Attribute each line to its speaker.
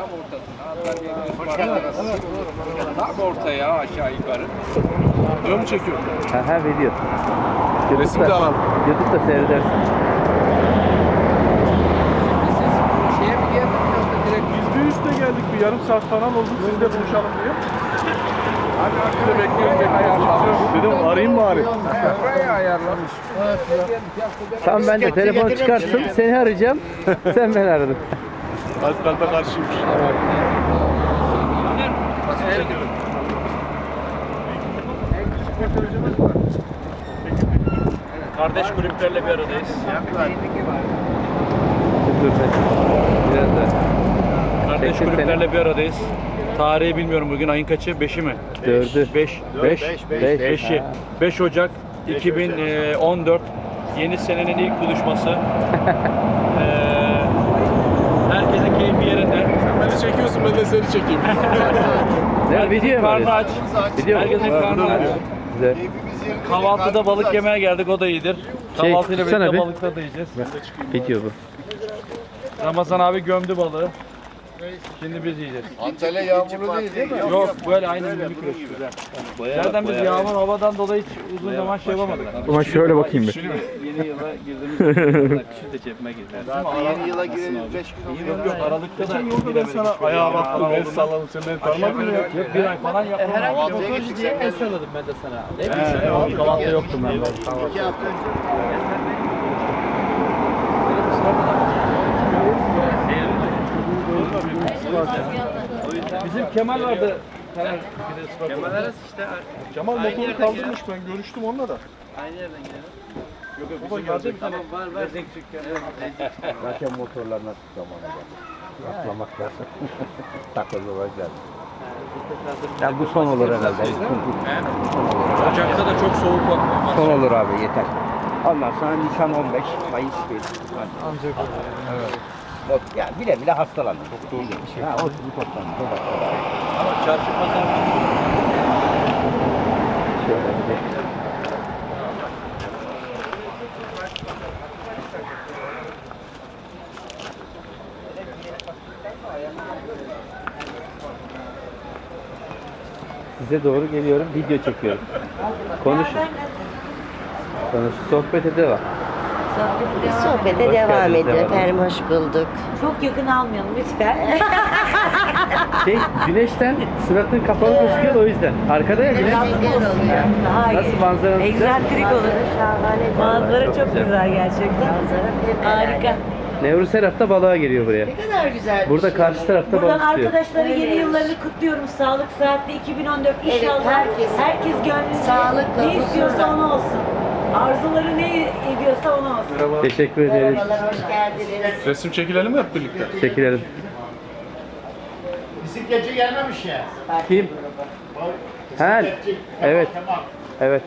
Speaker 1: tam ortasına. Hatta arası. Tam ortaya aşağı yukarı.
Speaker 2: Video mu çekiyor?
Speaker 3: Ha ha video.
Speaker 2: Resim de alalım.
Speaker 3: YouTube'da seyredersin.
Speaker 1: Biz
Speaker 2: bir üste geldik bir yarım saat falan oldu. Siz de buluşalım diye. Hadi arkada bekliyoruz. bekliyoruz. Dedim arayayım bari.
Speaker 1: buraya ayarlamış.
Speaker 3: Tamam ben de telefon çıkarttım. Seni arayacağım. Sen beni aradın.
Speaker 2: Alp kalbe karşıymış.
Speaker 4: Kardeş kulüplerle bir aradayız.
Speaker 3: Biraz da.
Speaker 4: Kardeş kulüplerle bir aradayız. Tarihi bilmiyorum bugün ayın kaçı? 5'i mi?
Speaker 3: Dördü.
Speaker 4: 5.
Speaker 3: Beş.
Speaker 4: 5.
Speaker 3: Beş.
Speaker 4: 5'i. 5 Ocak 2014 yeni senenin ilk buluşması. Eee herkesin keyfi yerinde.
Speaker 2: Sen beni çekiyorsun ben de seni çekeyim.
Speaker 3: Ne video mu?
Speaker 4: Karnı aç.
Speaker 3: Video mu?
Speaker 4: Herkesin karnı aç.
Speaker 3: Güzel.
Speaker 4: Kahvaltıda balık yemeye geldik o da iyidir.
Speaker 3: Şey,
Speaker 4: Kahvaltıyla
Speaker 3: tutsana
Speaker 4: birlikte
Speaker 3: bir.
Speaker 4: balıkta da yiyeceğiz.
Speaker 3: Video bu.
Speaker 4: Ramazan abi gömdü balığı. Şimdi biz yiyeceğiz.
Speaker 1: Antalya yağmurlu değil değil mi?
Speaker 4: Yok böyle aynen mimik güzel. Zaten biz yağmur havadan dolayı hiç uzun zaman şey yapamadık.
Speaker 3: Ama şöyle bakayım bir.
Speaker 4: Yeni yıla girdiğimiz kişi de cebime girdi.
Speaker 1: Yeni yıla girelim 5 gün
Speaker 4: Yok yok Aralık'ta da
Speaker 2: Geçen yolda ben sana ayağa baktım, el salladım. Sen beni tanımadın mı?
Speaker 4: Yok bir ay falan yapmadım.
Speaker 1: Kahvaltıya gittik sen
Speaker 4: El salladım ben de sana. Ne bileyim kahvaltıda yoktum ben.
Speaker 1: İki hafta önce.
Speaker 4: Bizim Kemal vardı. Kemal
Speaker 2: Kemal motoru kaldırmış ben görüştüm onunla da.
Speaker 5: Zaten motorlar nasıl zamana geldi? Atlamak lazım. Takılmak lazım. Ya bu son olur herhalde.
Speaker 4: Ocak'ta da çok soğuk var.
Speaker 5: Son olur abi yeter. Ondan sonra Nisan 15, Mayıs 1. Ancak evet. Ya bile bile hastalanır. Çok doğru bir şey. Ha, o bu toplanır.
Speaker 4: Çarşı pazar.
Speaker 3: Şöyle bir de. Size doğru geliyorum, video çekiyorum. Konuşun. Konuş, sohbete devam.
Speaker 6: Sohbete devam
Speaker 3: geldiniz,
Speaker 6: ediyor.
Speaker 3: devam.
Speaker 6: Efendim hoş bulduk.
Speaker 7: Çok yakın almayalım lütfen.
Speaker 3: Şey, güneşten suratın kapalı gözüküyor da o yüzden. Arkada ya güneş.
Speaker 7: Daha iyi.
Speaker 3: Nasıl manzara?
Speaker 7: Egzantrik olur.
Speaker 6: Şahane.
Speaker 7: Manzara
Speaker 6: Çok
Speaker 7: çok güzel gerçekten. Harika.
Speaker 3: Nevruz her hafta balığa geliyor buraya.
Speaker 6: Ne kadar güzel. bir
Speaker 3: Burada
Speaker 6: şey.
Speaker 3: karşı tarafta
Speaker 7: Buradan
Speaker 3: balık tutuyor.
Speaker 7: arkadaşlara yeni yıllarını kutluyorum. Sağlık Saatli 2014
Speaker 6: Evet,
Speaker 7: inşallah.
Speaker 6: herkes-
Speaker 7: herkes gönlünce
Speaker 6: Sağlıkla,
Speaker 7: ne istiyorsa
Speaker 6: huzurla.
Speaker 7: onu olsun. Arzuları ne ediyorsa onu olsun.
Speaker 3: Teşekkür ederiz.
Speaker 6: Merhabalar, hoş geldiniz.
Speaker 2: Resim çekilelim mi hep birlikte?
Speaker 3: Çekilelim.
Speaker 8: Bisikletçi gelmemiş ya.
Speaker 3: Kim? Ha, evet. Evet.